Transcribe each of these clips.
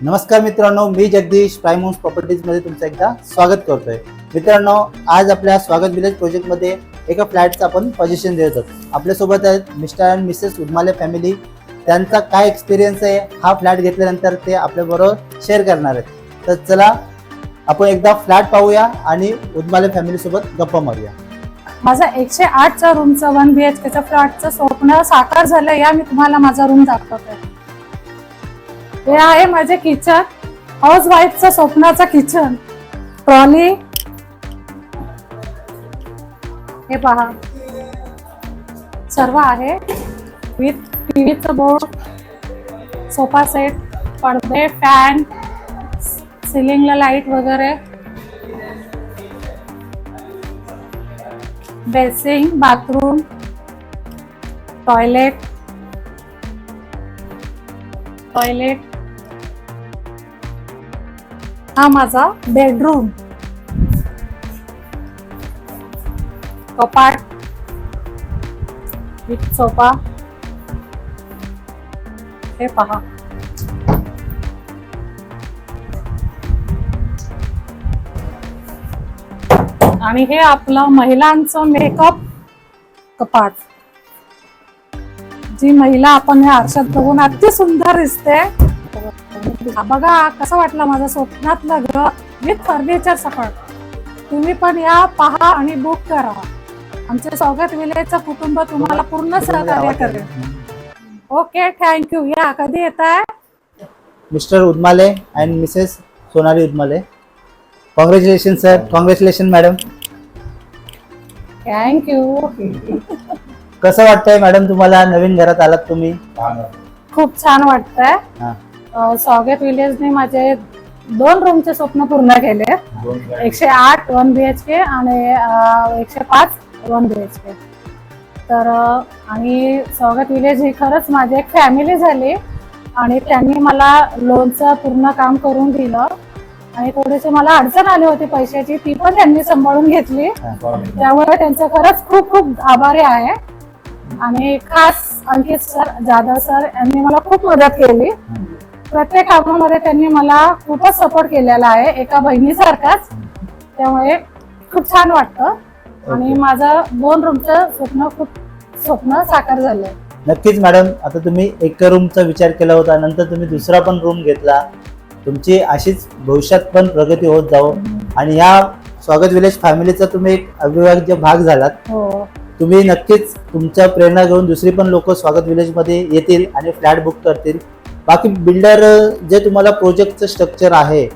नमस्कार मित्रांनो मी जगदीश प्राईम हाऊस प्रॉपर्टीजमध्ये तुमचं एकदा स्वागत करतोय. मित्रांनो आज आपल्या स्वागत विलेज प्रोजेक्टमध्ये एका फ्लॅटचं आपण पोझिशन देत आहोत. आपल्यासोबत आहेत Mr and Mrs Udmale family त्यांचा काय एक्सपिरियन्स आहे हा फ्लॅट घेतल्यानंतर ते आपल्याबरोबर शेअर करणार आहेत. तर चला आपण एकदा फ्लॅट पाहूया आणि उदमाले फॅमिलीसोबत गप्पा मारूया. माझा एकशे आठचा रूमचा वन बी एच केचा फ्लॅटचं स्वप्न साकार झालं या मी तुम्हाला माझा रूम दाखवतोय. हे आहे माझे किचन. हाऊस वाईफचं स्वप्नाचं किचन. ट्रॉली हे पहा. सर्व आहे. विथ टीव्हीचं बोर्ड सोफा सेट पडदे फॅन सिलिंगला लाइट वगैरे. बेसिंग बाथरूम टॉयलेट टॉयलेट हा माझा बेडरूम कपाट. एक सोफा हे पहा. आणि हे आपलं महिलांचं मेकअप कपाट. जी महिला आपण ह्या आरशात बघून अति सुंदर दिसते बघा कसं वाटलं माझं स्वप्नातलं घर विथ फर्निचर सकट तुम्ही पण या पहा आणि बुक करा. आमचे स्वागत विलेजचं कुटुंब तुम्हाला पूर्ण सहकार्य करेल. ओके थँक्यू या कधी येत आहे Mr Udmale and Mrs Sonali Udmale. Congratulation sir congratulation madam thank you कसं वाटतंय मॅडम तुम्हाला? नवीन घरात आलात तुम्ही? खूप छान वाटतंय. हा. स्वागत विलेजने माझे दोन रूमचे स्वप्न पूर्ण केले. एकशे आठ वन बी एच के आणि एकशे पाच वन बी एच के तर आणि स्वागत विलेज ही खरंच माझी एक फॅमिली झाली आणि त्यांनी मला लोनचं पूर्ण काम करून दिलं. आणि थोडीशी मला अडचण आली होती पैशाची ती पण त्यांनी सांभाळून घेतली. त्यामुळे त्यांचं खरंच खूप खूप आभारी आहे. आणि खास अंकित सर जाधव सर यांनी मला खूप मदत केली. प्रत्येक कामामध्ये त्यांनी मला खूपच सपोर्ट केलेला आहे एका बहिणीसारखाच. त्यामुळे खूप छान वाटतं. आणि माझं दोन रूमचं स्वप्न खूप स्वप्न साकार झालंय. नक्कीच मॅडम आता तुम्ही एक रूमचा विचार केला होता नंतर तुम्ही दुसरा पण रूम घेतला. तुमची अशीच भविष्यात पण प्रगती होत जावो. आणि या स्वागत विलेज फॅमिलीचा तुम्ही एक अविभाज्य भाग झालात. हो. तुम्ही नक्कीच तुमच्या प्रेरणा घेऊन दुसरी पण लोक स्वागत विलेजमध्ये येतील आणि फ्लॅट बुक करतील. बाकी बिल्डर जे तुम्हाला प्रोजेक्टचं स्ट्रक्चर आहे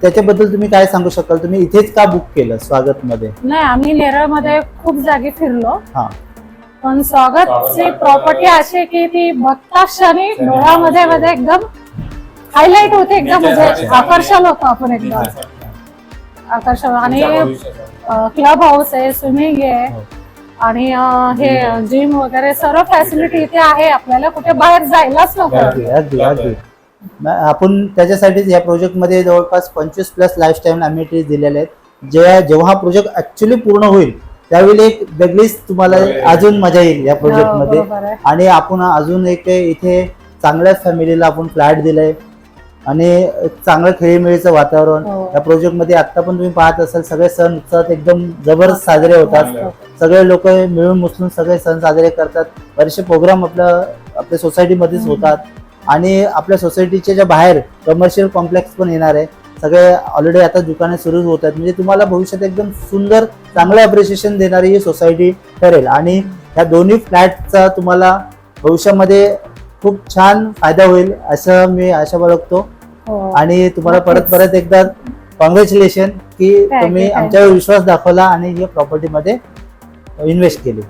त्याच्याबद्दल तुम्ही काय सांगू शकाल? तुम्ही इथेच का बुक केलं स्वागत मध्ये नाही आम्ही नेरळमध्ये खूप जागी फिरलो. हा. पण स्वागतची प्रॉपर्टी अशी आहे की ती बघता क्षणी डोळ्यामध्ये मध्ये एकदम हायलाइट होते एकदम म्हणजे आकर्षण होतं आपण एकदम. आकर्षण. आणि क्लब हाऊस आहे स्विमिंग आहे. हो. आणि हे जिम वगैरे सर्व फॅसिलिटी इथे आहे. आपल्याला कुठे बाहेर जायलाच नको. आपण त्याच्यासाठीच या प्रोजेक्टमध्ये जवळपास पंचवीस प्लस लाईफटाईम अम्युनिटीज दिलेल्या आहेत. जे जेव्हा हा प्रोजेक्ट ऍक्च्युली पूर्ण होईल त्यावेळी एक वेगळीच तुम्हाला अजून मजा येईल या हो, प्रोजेक्टमध्ये बरोबर आहे. आणि आपण अजून एक इथे चांगल्याच फॅमिलीला आपण फ्लॅट दिलाय. आणि चांगलं खेळीमेळीचं वातावरण हो. या प्रोजेक्टमध्ये आता पण तुम्ही पाहत असाल सगळे सण उत्सवात एकदम जबरदस्त साजरे होतात मस्त. सगळे लोक मिळून मिसळून सगळे सण साजरे करतात बरेचसे प्रोग्राम आपल्या आपल्या सोसायटीमध्येच. होतात आणि आपल्या सोसायटीच्या ज्या बाहेर कमर्शियल कॉम्प्लेक्स पण येणार आहे सगळे ऑलरेडी आता दुकाने सुरू होत आहेत म्हणजे तुम्हाला भविष्यात एकदम सुंदर चांगलं अप्रिशिएशन देणारी ही सोसायटी ठरेल आणि या दोन्ही फ्लॅटचा तुम्हाला भविष्यामध्ये खूप छान फायदा होईल असं मी आशा बाळगतो हो. आणि तुम्हाला परत. परत एकदा कॉंग्रॅच्युलेशन की तुम्ही. आमच्यावर विश्वास दाखवला आणि या प्रॉपर्टीमध्ये इन्व्हेस्ट केली